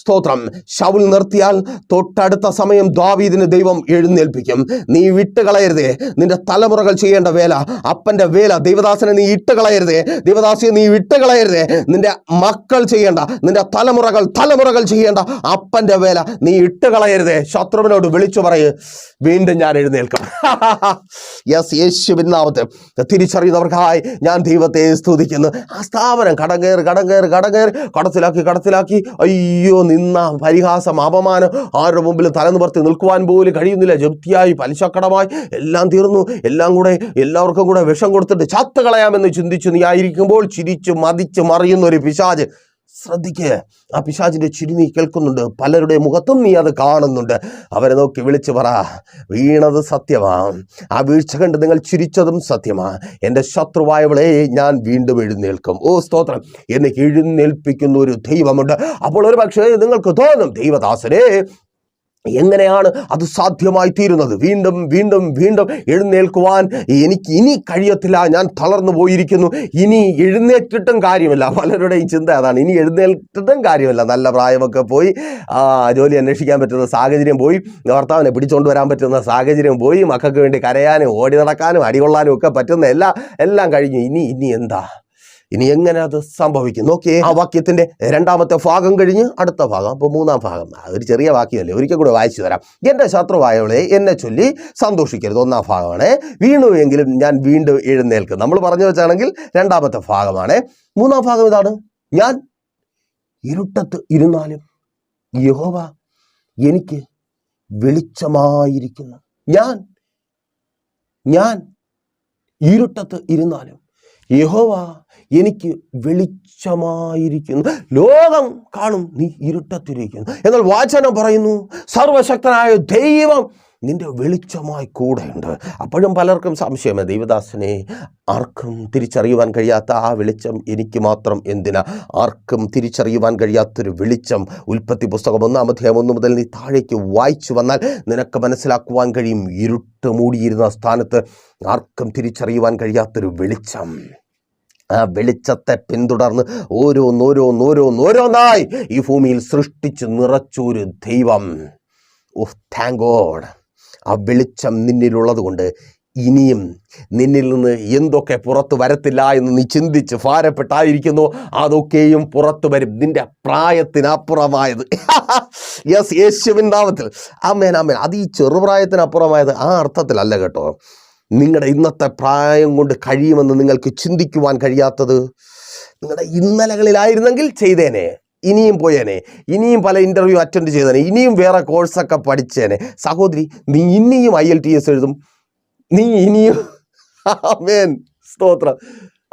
സ്തോത്രം. ശൗൽ നിർത്തിയാൽ തൊട്ടടുത്ത സമയം ദാവീദിന് ദൈവം എഴുന്നേൽപ്പിക്കും. നീ വിട്ടുകളയരുതേ നിന്റെ തലമുറകൾ ചെയ്യേണ്ട വേല അപ്പന്റെ വേല. ദൈവദാസനെ നീ ഇട്ടുകളയരുതേ ദൈവദാസിയെ നീ വിട്ടുകളയരുതേ നിന്റെ മക്കൾ ചെയ്യേണ്ട നിന്റെ തലമുറകൾ തലമുറകൾ ചെയ്യേണ്ട അപ്പന്റെ വേല നീ ഇട്ടുകളയരുതേ ശത്രുവിനോട് വിളിച്ചു പറയ്. വീണ്ടും ഞാൻ എഴുന്നേൽക്കും. <laughs> യെസ് യേശുവിൻ നാമത്തെ തിരിച്ചറിയുന്നവർക്കായി ഞാൻ ദൈവത്തെ സ്തുതിക്കുന്നു. ആ സ്ഥാപനം കടം കയറി കടം കയറി കടം കയറി കടത്തിലാക്കി കടത്തിലാക്കി. അയ്യോ നിന്ന പരിഹാസം അപമാനം ആരുടെ മുമ്പിൽ തലനിവർത്തി നിൽക്കുവാൻ പോലും കഴിയുന്നില്ല. ജപ്തിയായി പലിശക്കടമായി എല്ലാം തീർന്നു. എല്ലാം കൂടെ എല്ലാവർക്കും കൂടെ വിഷം കൊടുത്തിട്ട് ചത്ത് കളയാമെന്ന് ചിന്തിച്ചു നീ ആയിരിക്കുമ്പോൾ ചിരിച്ചു മതിച്ച് മറിയുന്ന ഒരു പിശാജ് ശ്രദ്ധിക്ക്. ആ പിശാചിന്റെ ചിരി നീ കേൾക്കുന്നുണ്ട്. പലരുടെ മുഖത്തും നീ അത് കാണുന്നുണ്ട്. അവരെ നോക്കി വിളിച്ചു പറ. വീണത് സത്യമാണ് ആ വീഴ്ച കണ്ട് നിങ്ങൾ ചിരിച്ചതും സത്യമാണ് എന്റെ ശത്രുവായവളെ ഞാൻ വീണ്ടും എഴുന്നേൽക്കും. ഓ സ്തോത്രം. എന്നെ എഴുന്നേൽപ്പിക്കുന്ന ഒരു ദൈവമുണ്ട്. അപ്പോൾ ഒരു പക്ഷേ നിങ്ങൾക്ക് തോന്നും ദൈവദാസനെ എങ്ങനെയാണ് അത് സാധ്യമായി തീരുന്നത് വീണ്ടും വീണ്ടും വീണ്ടും എഴുന്നേൽക്കുവാൻ എനിക്ക് ഇനി കഴിയത്തില്ല. ഞാൻ തളർന്നു പോയിരിക്കുന്നു. ഇനി എഴുന്നേറ്റിട്ടും കാര്യമില്ല. പലരുടെയും ചിന്ത അതാണ്. ഇനി എഴുന്നേറ്റിട്ടും കാര്യമില്ല. നല്ല പ്രായമൊക്കെ പോയി. ജോലി അന്വേഷിക്കാൻ പറ്റുന്ന സാഹചര്യം പോയി. ഭർത്താവിനെ പിടിച്ചുകൊണ്ട് വരാൻ പറ്റുന്ന സാഹചര്യം പോയി. മക്കൾക്ക് വേണ്ടി കരയാനും ഓടി നടക്കാനും അടികൊള്ളാനും ഒക്കെ പറ്റുന്ന എല്ലാ എല്ലാം കഴിഞ്ഞു. ഇനി ഇനി എന്താ? ഇനി എങ്ങനെ അത് സംഭവിക്കും? നോക്കിയേ ആ വാക്യത്തിന്റെ രണ്ടാമത്തെ ഭാഗം കഴിഞ്ഞ് അടുത്ത ഭാഗം. അപ്പോൾ മൂന്നാം ഭാഗം. ഒരു ചെറിയ വാക്യമല്ലേ? ഒരിക്കൽ കൂടെ വായിച്ചു തരാം. എന്റെ ശത്രുവായവളെ എന്നെ ചൊല്ലി സന്തോഷിക്കരുത്. ഒന്നാം ഭാഗമാണ്. വീണു എങ്കിലും ഞാൻ വീണ്ടും എഴുന്നേൽക്കും. നമ്മൾ പറഞ്ഞു വെച്ചാണെങ്കിൽ രണ്ടാമത്തെ ഭാഗമാണ്. മൂന്നാം ഭാഗം ഇതാണ്. ഞാൻ ഇരുട്ടത്ത് ഇരുന്നാലും യഹോവ എനിക്ക് വെളിച്ചമായിരിക്കുന്നു. ഞാൻ ഞാൻ ഇരുട്ടത്ത് ഇരുന്നാലും യഹോവ എനിക്ക് വെളിച്ചമായിരിക്കുന്നു. ലോകം കാണും നീ ഇരുട്ടത്തിരിക്കുന്നു. എന്നാൽ വാചനം പറയുന്നു സർവശക്തനായ ദൈവം നിന്റെ വെളിച്ചമായി കൂടെയുണ്ട്. അപ്പോഴും പലർക്കും സംശയമേ ദൈവദാസനെ ആർക്കും തിരിച്ചറിയുവാൻ കഴിയാത്ത ആ വെളിച്ചം എനിക്ക് മാത്രം എന്തിനാ? ആർക്കും തിരിച്ചറിയുവാൻ കഴിയാത്തൊരു വെളിച്ചം. ഉൽപ്പത്തി പുസ്തകം ഒന്നാം അധ്യായം ഒന്ന് മുതൽ നീ താഴേക്ക് വായിച്ചു വന്നാൽ നിനക്ക് മനസ്സിലാക്കുവാൻ കഴിയും ഇരുട്ട് മൂടിയിരുന്ന സ്ഥാനത്ത് ആർക്കും തിരിച്ചറിയുവാൻ കഴിയാത്തൊരു വെളിച്ചം. ആ വെളിച്ചത്തെ പിന്തുടർന്ന് ഓരോന്നോരോന്നോരോന്നോരോന്നായി ഈ ഭൂമിയിൽ സൃഷ്ടിച്ച് നിറച്ചൊരു ദൈവം. ഓഹ് താങ്ക് ഗോഡ് ആ വെളിച്ചം നിന്നിലുള്ളത് കൊണ്ട് ഇനിയും നിന്നിൽ നിന്ന് എന്തൊക്കെ പുറത്ത് വരത്തില്ല എന്ന് നീ ചിന്തിച്ച് ഭാരപ്പെട്ടായിരിക്കുന്നു അതൊക്കെയും പുറത്തു വരും. നിന്റെ പ്രായത്തിനപ്പുറമായത്. <laughs> യെസ് യേശുവിൻ നാമത്തിൽ. അമ്മേൻ അത് ഈ ചെറുപ്രായത്തിനപ്പുറമായത് ആ അർത്ഥത്തിലല്ല കേട്ടോ. നിങ്ങളുടെ ഇന്നത്തെ പ്രായം കൊണ്ട് കഴിയുമെന്ന് നിങ്ങൾക്ക് ചിന്തിക്കുവാൻ കഴിയാത്തത്? നിങ്ങളുടെ ഇന്നലകളിലായിരുന്നെങ്കിൽ ചെയ്തേനെ ഇനിയും പോയേനെ ഇനിയും പല ഇന്റർവ്യൂ അറ്റൻഡ് ചെയ്തേനെ ഇനിയും വേറെ കോഴ്സൊക്കെ പഠിച്ചേനെ. സഹോദരി നീ ഇനിയും ഐ എൽ ടി എസ് എഴുതും. നീ ഇനിയും <laughs> ആമേൻ. സ്തോത്രം.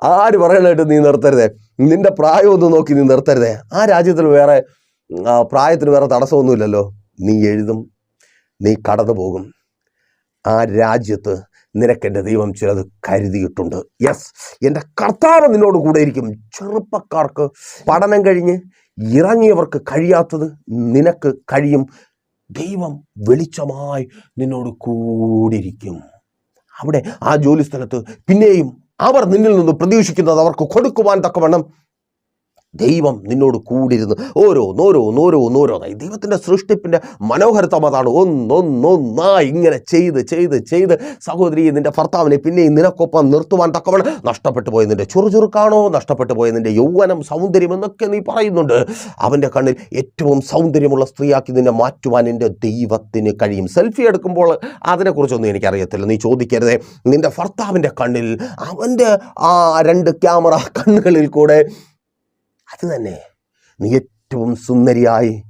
ആര് പറയണായിട്ട് നീ നിർത്തരുതേ? നിന്റെ പ്രായമൊന്നും നോക്കി നീ നിർത്തരുതേ. ആ രാജ്യത്തിൽ വേറെ പ്രായത്തിന് വേറെ തടസ്സമൊന്നുമില്ലല്ലോ. നീ എഴുതും. നീ കടന്നു പോകും ആ രാജ്യത്ത് നിനക്കെന്റെ ദൈവം ചിലത് കരുതിയിട്ടുണ്ട്. യെസ് എന്റെ കർത്താവ് നിന്നോട് കൂടെ ഇരിക്കും ചെറുപ്പക്കാർക്ക് പഠനം കഴിഞ്ഞ് ഇറങ്ങിയവർക്ക് കഴിയാത്തത് നിനക്ക് കഴിയും. ദൈവം വെളിച്ചമായി നിന്നോട് കൂടിയിരിക്കും. അവിടെ ആ ജോലി സ്ഥലത്ത് പിന്നെയും അവർ നിന്നിൽ നിന്ന് പ്രതീക്ഷിക്കുന്നത് അവർക്ക് കൊടുക്കുവാൻ തക്കവണ്ണം ദൈവം നിന്നോട് കൂടിയിരുന്ന് ഓരോന്നോരോന്നോരോന്നോരോന്നായി ദൈവത്തിന്റെ സൃഷ്ടിപ്പിന്റെ മനോഹരത്വം അതാണ്. ഒന്നൊന്നൊന്നായി ഇങ്ങനെ ചെയ്ത് ചെയ്ത് ചെയ്ത് സഹോദരി നിന്റെ ഭർത്താവിനെ പിന്നെയും നിനക്കൊപ്പം നിർത്തുവാൻ തക്കവണ് നഷ്ടപ്പെട്ടു പോയ. നിന്റെ ചുറുചുറുക്കാണോ? നഷ്ടപ്പെട്ടു പോയ. നിന്റെ യൗവനം സൗന്ദര്യം എന്നൊക്കെ നീ പറയുന്നുണ്ട്. അവന്റെ കണ്ണിൽ ഏറ്റവും സൗന്ദര്യമുള്ള സ്ത്രീയാക്കി നിന്നെ മാറ്റുവാൻ എന്റെ ദൈവത്തിന് കഴിയും. സെൽഫി എടുക്കുമ്പോൾ അതിനെക്കുറിച്ചൊന്നും എനിക്കറിയത്തില്ല. നീ ചോദിക്കരുതേ. നിന്റെ ഭർത്താവിന്റെ കണ്ണിൽ അവന്റെ ആ രണ്ട് ക്യാമറ കണ്ണുകളിൽ കൂടെ അത് തന്നെ. നീ ഏറ്റവും സുന്ദരിയായി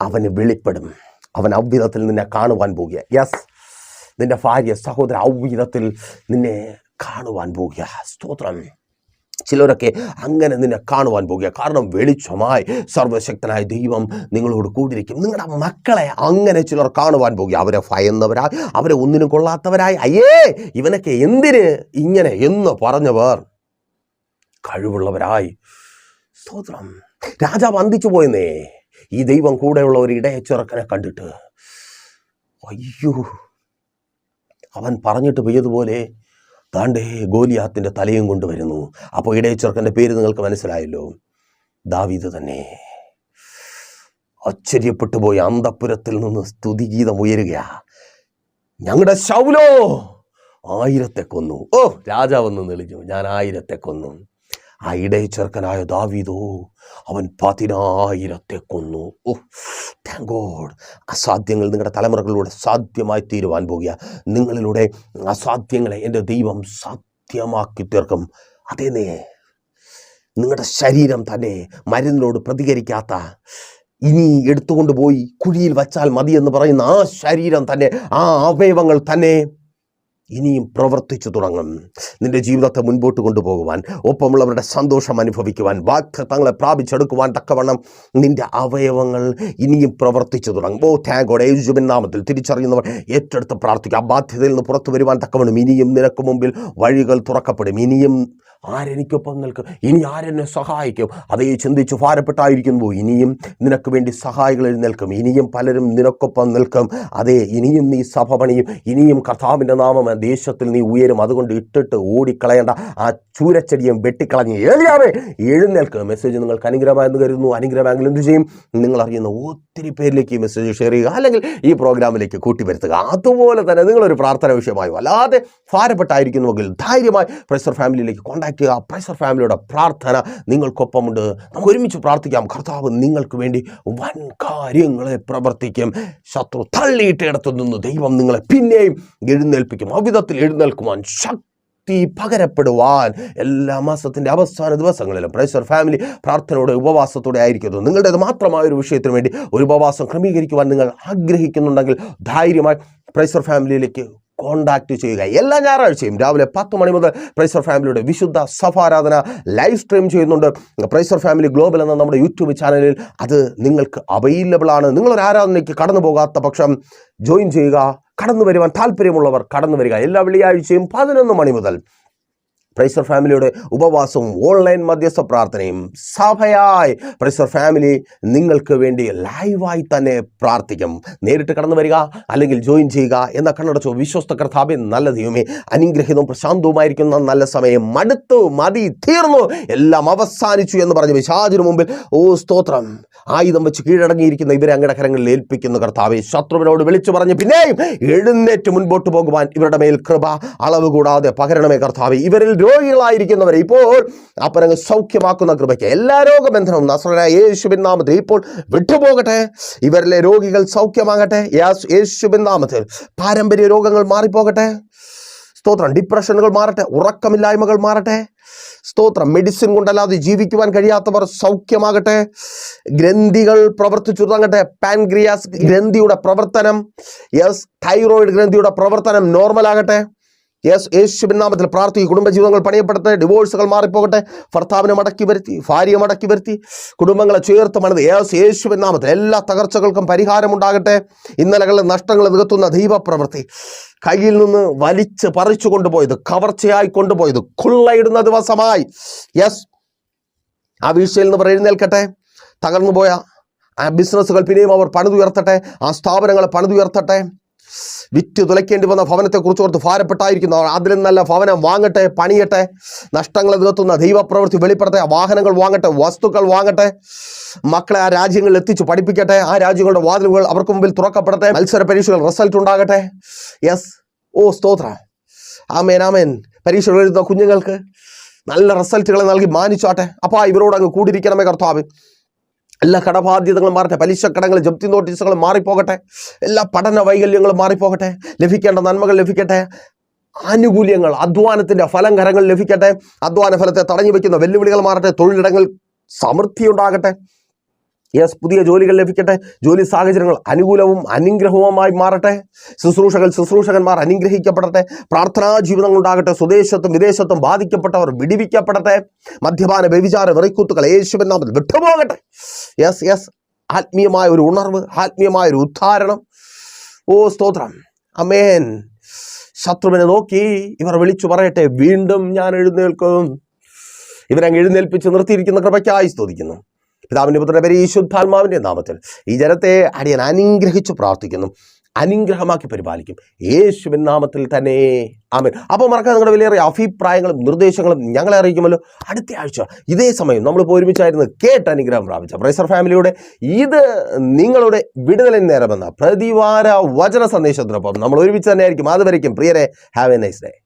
അവന് വെളിപ്പെടും. അവൻ അവ്വിധത്തിൽ നിന്നെ കാണുവാൻ പോകുക. യെസ് നിന്റെ ഭാര്യ സഹോദര അവ്വിധത്തിൽ നിന്നെ കാണുവാൻ പോകുക. സ്തോത്രം. ചിലരൊക്കെ അങ്ങനെ നിന്നെ കാണുവാൻ പോകുക. കാരണം വെളിച്ചമായി സർവശക്തനായ ദൈവം നിങ്ങളോട് കൂടിയിരിക്കും. നിങ്ങളുടെ മക്കളെ അങ്ങനെ ചിലർ കാണുവാൻ പോകുക. അവരെ ഭയന്നവരായി അവരെ ഒന്നിനും കൊള്ളാത്തവരായി. അയ്യേ ഇവനൊക്കെ എന്തിന് ഇങ്ങനെ എന്ന് പറഞ്ഞവർ കഴിവുള്ളവരായി സ്തോത്രം. രാജാവ് അന്തിച്ചു പോയെന്നേ. ഈ ദൈവം കൂടെയുള്ള ഒരു ഇടയ ചെറുക്കനെ കണ്ടിട്ട്. അയ്യോ. അവൻ പറഞ്ഞിട്ട് പെയ്യതുപോലെ താണ്ടേ ഗോലിയാത്തിന്റെ തലയും കൊണ്ടുവരുന്നു അപ്പോൾ ഇടയ ചെറുക്കന്റെ പേര് നിങ്ങൾക്ക് മനസ്സിലായല്ലോ. ദാവീദ് തന്നെ. ആശ്ചര്യപ്പെട്ടു പോയി. അന്തപുരത്തിൽ നിന്ന് സ്തുതിഗീതം ഉയരുക ഞങ്ങളുടെ ശൗലോ ആയിരത്തെ കൊന്നു. ഓ രാജാവെന്ന് നെളിഞ്ഞു. ഞാൻ ആയിരത്തെ കൊന്നു. ആ ഇടയ ദാവീദോ അവൻ പതിനായിരത്തെ കൊന്നു. ഓ താങ്ക് അസാധ്യങ്ങൾ നിങ്ങളുടെ തലമുറകളിലൂടെ സാധ്യമായി തീരുവാൻ പോകുക. നിങ്ങളിലൂടെ അസാധ്യങ്ങളെ എന്റെ ദൈവം സാധ്യമാക്കി തീർക്കും. അതേനേ നിങ്ങളുടെ ശരീരം തന്നെ മരുന്നിനോട് പ്രതികരിക്കാത്ത ഇനി എടുത്തുകൊണ്ട് പോയി കുഴിയിൽ വച്ചാൽ മതി എന്ന് പറയുന്ന ആ ശരീരം തന്നെ ആ അവയവങ്ങൾ തന്നെ ഇനിയും പ്രവർത്തിച്ചു തുടങ്ങും. നിന്റെ ജീവിതത്തെ മുൻപോട്ട് കൊണ്ടുപോകുവാൻ ഒപ്പമുള്ളവരുടെ സന്തോഷം അനുഭവിക്കുവാൻ വാഗ്ദത്തങ്ങളെ പ്രാപിച്ചെടുക്കുവാൻ തക്കവണ്ണം നിന്റെ അവയവങ്ങൾ ഇനിയും പ്രവർത്തിച്ചു തുടങ്ങും. ഓ താങ്കോടെ യേശുവിൻ നാമത്തിൽ തിരിച്ചറിയുന്നവർ ഏറ്റെടുത്ത് പ്രാർത്ഥിക്കുക. ആ ബാധ്യതയിൽ നിന്ന് പുറത്തു വരുവാൻ തക്കവണ്ണം ഇനിയും നിനക്ക് മുമ്പിൽ വഴികൾ തുറക്കപ്പെടും. ഇനിയും ആരെനിക്കൊപ്പം നിൽക്കും ഇനി ആരെന്നെ സഹായിക്കും? അതേ ചിന്തിച്ച് ഭാരപ്പെട്ടായിരിക്കുമ്പോൾ ഇനിയും നിനക്ക് വേണ്ടി സഹായികൾ എഴുന്നേൽക്കും. ഇനിയും പലരും നിനക്കൊപ്പം നിൽക്കും. അതേ ഇനിയും നീ സഭ പണിയും ഇനിയും കർത്താവിന്റെ നാമം ദേശത്തിൽ നീ ഉയരും. അതുകൊണ്ട് ഇട്ടിട്ട് ഓടിക്കളയേണ്ട ആ ചൂരച്ചെടിയും വെട്ടിക്കളഞ്ഞ് ഏലിയാവേ എഴുന്നേൽക്കുക മെസ്സേജ് നിങ്ങൾക്ക് അനുഗ്രഹമായെന്ന് കരുതുന്നു. അനുഗ്രഹമെങ്കിൽ എന്ത് ചെയ്യും? നിങ്ങൾ അറിയുന്ന ഒത്തിരി പേരിലേക്ക് മെസ്സേജ് ഷെയർ ചെയ്യുക. അല്ലെങ്കിൽ ഈ പ്രോഗ്രാമിലേക്ക് കൂട്ടിവരുത്തുക. അതുപോലെ തന്നെ നിങ്ങളൊരു പ്രാർത്ഥന വിഷയമായി വല്ലാതെ ഭാരപ്പെട്ടായിരിക്കുന്നുവെങ്കിൽ ധൈര്യമായി പ്രൈസർ ഫാമിലിയിലേക്ക് കോൺടാക്ട് ചെയ്യുക. പ്രൈസർ ഫാമിലിയുടെ പ്രാർത്ഥന നിങ്ങൾക്കൊപ്പമുണ്ട്. നമുക്ക് ഒരുമിച്ച് പ്രാർത്ഥിക്കാം. കർത്താവ് നിങ്ങൾക്ക് വേണ്ടി വൻ കാര്യങ്ങളെ പ്രവർത്തിക്കും. ശത്രു തള്ളിയിട്ടിടത്തു നിന്ന് ദൈവം നിങ്ങളെ പിന്നെയും എഴുന്നേൽപ്പിക്കും. അവിധത്തിൽ എഴുന്നേൽക്കുവാൻ ശക്തി പകരപ്പെടുവാൻ എല്ലാ മാസത്തിന്റെ അവസാന ദിവസങ്ങളിലും പ്രൈസർ ഫാമിലി പ്രാർത്ഥനയോടെ ഉപവാസത്തോടെ ആയിരിക്കുന്നു. നിങ്ങളുടേത് മാത്രമായ ഒരു വിഷയത്തിന് വേണ്ടി ഒരു ഉപവാസം ക്രമീകരിക്കുവാൻ നിങ്ങൾ ആഗ്രഹിക്കുന്നുണ്ടെങ്കിൽ ധൈര്യമായി പ്രൈസർ ഫാമിലിയിലേക്ക് കോണ്ടാക്ട് ചെയ്യുക. എല്ലാ ഞായറാഴ്ചയും രാവിലെ പത്ത് മണി മുതൽ പ്രൈസർ ഫാമിലിയുടെ വിശുദ്ധ സഭാരാധന ലൈവ് സ്ട്രീം ചെയ്യുന്നുണ്ട്. പ്രൈസർ ഫാമിലി ഗ്ലോബൽ എന്ന നമ്മുടെ യൂട്യൂബ് ചാനലിൽ അത് നിങ്ങൾക്ക് അവൈലബിൾ ആണ്. നിങ്ങളൊരു ആരാധനയ്ക്ക് കടന്നു പോകാത്ത പക്ഷം ജോയിൻ ചെയ്യുക. കടന്നു വരുവാൻ താല്പര്യമുള്ളവർ കടന്നു വരിക. എല്ലാ വെള്ളിയാഴ്ചയും പതിനൊന്ന് മണി മുതൽ പ്രൈസർ ഫാമിലിയുടെ ഉപവാസവും ഓൺലൈൻ മധ്യസ്ഥ പ്രാർത്ഥനയും സഭയായി. പ്രൈസർ ഫാമിലി നിങ്ങൾക്ക് വേണ്ടി ലൈവായി തന്നെ പ്രാർത്ഥിക്കും. നേരിട്ട് കടന്നു വരിക അല്ലെങ്കിൽ ജോയിൻ ചെയ്യുക എന്ന കണ്ണടച്ചോ വിശ്വസ്ത കർത്താവ് നല്ല ദൈവമേ അനുഗ്രഹിതവും പ്രശാന്തവുമായിരിക്കുന്ന നല്ല സമയം മടുത്തു മതി തീർന്നു. എല്ലാം അവസാനിച്ചു എന്ന് പറഞ്ഞ് വിശാചിനു മുമ്പിൽ ഓ സ്തോത്രം. ആയുധം വെച്ച് കീഴടങ്ങിയിരിക്കുന്ന ഇവരെ അങ്ങയുടെ കരങ്ങളിൽ ഏൽപ്പിക്കുന്ന കർത്താവെ. ശത്രുവിനോട് വിളിച്ചു പറഞ്ഞ് പിന്നെയും എഴുന്നേറ്റ് മുൻപോട്ട് പോകുവാൻ ഇവരുടെ മേൽ കൃപ അളവ് കൂടാതെ പകരണമേ കർത്താവെ. ഇവരിൽ രോഗികളായിരിക്കുന്നവരെ ഇപ്പോൾ അപ്പനങ്ങ് സൗഖ്യമാക്കുന്ന കൃപയ്ക്ക് എല്ലാ രോഗബന്ധനവും നസ്രനായ യേശുബിൻ നാമത്തിൽ ഇപ്പോൾ വിട്ടുപോകട്ടെ. ഇവരിലെ രോഗികൾ സൗഖ്യമാകട്ടെ. യേശുബിൻ നാമത്തിൽ പാരമ്പര്യ രോഗങ്ങൾ മാറിപ്പോകട്ടെ. സ്തോത്രം. ഡിപ്രഷനുകൾ മാറട്ടെ. ഉറക്കമില്ലായ്മകൾ മാറട്ടെ. സ്തോത്രം. മെഡിസിൻ കൊണ്ടല്ലാതെ ജീവിക്കുവാൻ കഴിയാത്തവർ സൗഖ്യമാകട്ടെ. ഗ്രന്ഥികൾ പ്രവർത്തിച്ചു തുടങ്ങട്ടെ പാൻക്രിയാസ് ഗ്രന്ഥിയുടെ പ്രവർത്തനം. യെസ് തൈറോയിഡ് ഗ്രന്ഥിയുടെ പ്രവർത്തനം നോർമലാകട്ടെ. യെസ് യേശുവിൻ നാമത്തിൽ പ്രാർത്ഥിക്കും. കുടുംബജീവിതങ്ങൾ പണിയപ്പെടട്ടെ ഡിവോഴ്സുകൾ മാറിപ്പോകട്ടെ ഭർത്താവിനെ മടക്കി വരുത്തി ഭാര്യയെ മടക്കി വരുത്തി കുടുംബങ്ങളെ ചേർത്ത് മണത് യേസ് യേശുവിൻ നാമത്തിൽ എല്ലാ തകർച്ചകൾക്കും പരിഹാരമുണ്ടാകട്ടെ ഇന്നലകളിലെ നഷ്ടങ്ങൾ നികത്തുന്ന ദൈവപ്രവൃത്തി കയ്യിൽ നിന്ന് വലിച്ച് പറിച്ചു കൊണ്ടുപോയത് കവർച്ചയായി കൊണ്ടുപോയത് കൊള്ളയിടുന്ന ദിവസമായി. യെസ് ആ വീഴ്ചയിൽ നിന്ന് എഴുന്നേൽക്കട്ടെ. തകർന്നു പോയ ആ ബിസിനസ്സുകൾ പിന്നെയും അവർ പണിതുയർത്തട്ടെ ആ സ്ഥാപനങ്ങളെ പണിതുയർത്തട്ടെ. വിറ്റ് തുലയ്ക്കേണ്ടി വന്ന ഭവനത്തെക്കുറിച്ച് ഓർത്ത് ഭാരപ്പെട്ടായിരിക്കുന്നവർ അതിലും നല്ല ഭവനം വാങ്ങട്ടെ പണിയട്ടെ നഷ്ടങ്ങൾ നികത്തുന്ന ദൈവപ്രവൃത്തി വെളിപ്പെടുത്തെ വാഹനങ്ങൾ വാങ്ങട്ടെ വസ്തുക്കൾ വാങ്ങട്ടെ മക്കളെ ആ രാജ്യങ്ങളിൽ എത്തിച്ച് പഠിപ്പിക്കട്ടെ ആ രാജ്യങ്ങളുടെ വാതിലുകൾ അവർക്ക് മുമ്പിൽ തുറക്കപ്പെടട്ടെ മത്സര പരീക്ഷകൾ റിസൾട്ട് ഉണ്ടാകട്ടെ. യെസ് ഓ സ്തോത്ര. ആമേൻ ആമേൻ. പരീക്ഷകൾ എഴുതുന്ന കുഞ്ഞുങ്ങൾക്ക് നല്ല റിസൾട്ടുകൾ നൽകി മാനിച്ചാട്ടെ. അപ്പോൾ ഇവരോട് അങ്ങ് കൂടിയിരിക്കണമേ കർത്താവ്. എല്ലാ കടബാധ്യതകളും മാറട്ടെ പലിശക്കടങ്ങൾ ജപ്തി നോട്ടീസുകൾ മാറിപ്പോകട്ടെ എല്ലാ പഠന വൈകല്യങ്ങളും മാറിപ്പോകട്ടെ ലഭിക്കേണ്ട നന്മകൾ ലഭിക്കട്ടെ ആനുകൂല്യങ്ങൾ അധ്വാനത്തിന്റെ ഫലം കരങ്ങൾ ലഭിക്കട്ടെ അധ്വാന ഫലത്തെ തടഞ്ഞു വെക്കുന്ന വെല്ലുവിളികൾ മാറട്ടെ തൊഴിലിടങ്ങൾ സമൃദ്ധി ഉണ്ടാകട്ടെ. യെസ് പുതിയ ജോലികൾ ലഭിക്കട്ടെ. ജോലി സാഹചര്യങ്ങൾ അനുകൂലവും അനുഗ്രഹവുമായി മാറട്ടെ. ശുശ്രൂഷകൾ ശുശ്രൂഷകന്മാർ അനുഗ്രഹിക്കപ്പെടട്ടെ. പ്രാർത്ഥനാ ജീവിതങ്ങൾ ഉണ്ടാകട്ടെ. സ്വദേശത്തും വിദേശത്തും ബാധിക്കപ്പെട്ടവർ വിടിവിക്കപ്പെടട്ടെ. മദ്യപാന വ്യഭിചാര വെറിക്കൂത്തുകൾ യേശുവിൻ നാമത്തിൽ വിട്ടുപോകട്ടെ. യെസ് യെസ് ആത്മീയമായ ഒരു ഉണർവ് ആത്മീയമായ ഒരു ഉദ്ധാരണം. ഓ സ്തോത്രം. അമേൻ ശത്രുവിനെ നോക്കി ഇവർ വിളിച്ചു പറയട്ടെ. വീണ്ടും ഞാൻ എഴുന്നേൽക്കും. ഇവരങ്ങ് എഴുന്നേൽപ്പിച്ച് നിർത്തിയിരിക്കുന്ന കൃപയ്ക്കായി സ്തുതിക്കുന്നു. പിതാവിന്റെ പുത്രന്റെ പേര് ഈശുദ്ധാത്മാവിന്റെ നാമത്തിൽ ഈ ജനത്തെ അടിയൻ അനുഗ്രഹിച്ച് പ്രാർത്ഥിക്കുന്നു. അനുഗ്രഹമാക്കി പരിപാലിക്കും. യേശുവിൻ നാമത്തിൽ തന്നെ. ആമേൻ. അപ്പോൾ മറക്കാൻ നിങ്ങളുടെ വിലയേറിയ അഭിപ്രായങ്ങളും നിർദ്ദേശങ്ങളും ഞങ്ങളെ അറിയിക്കുമല്ലോ. അടുത്ത ആഴ്ച ഇതേ സമയം നമ്മളിപ്പോൾ ഒരുമിച്ചായിരുന്നു കേട്ട് അനുഗ്രഹം പ്രാപിച്ച പ്രൈസർ ഫാമിലിയുടെ ഇത് നിങ്ങളുടെ വിടുതലിന് നേരമെന്ന പ്രതിവാര വചന സന്ദേശത്തിനൊപ്പം നമ്മൾ ഒരുമിച്ച് തന്നെയായിരിക്കും. അതുവരയ്ക്കും പ്രിയരെ ഹാവ് എ നൈസ് ഡേ.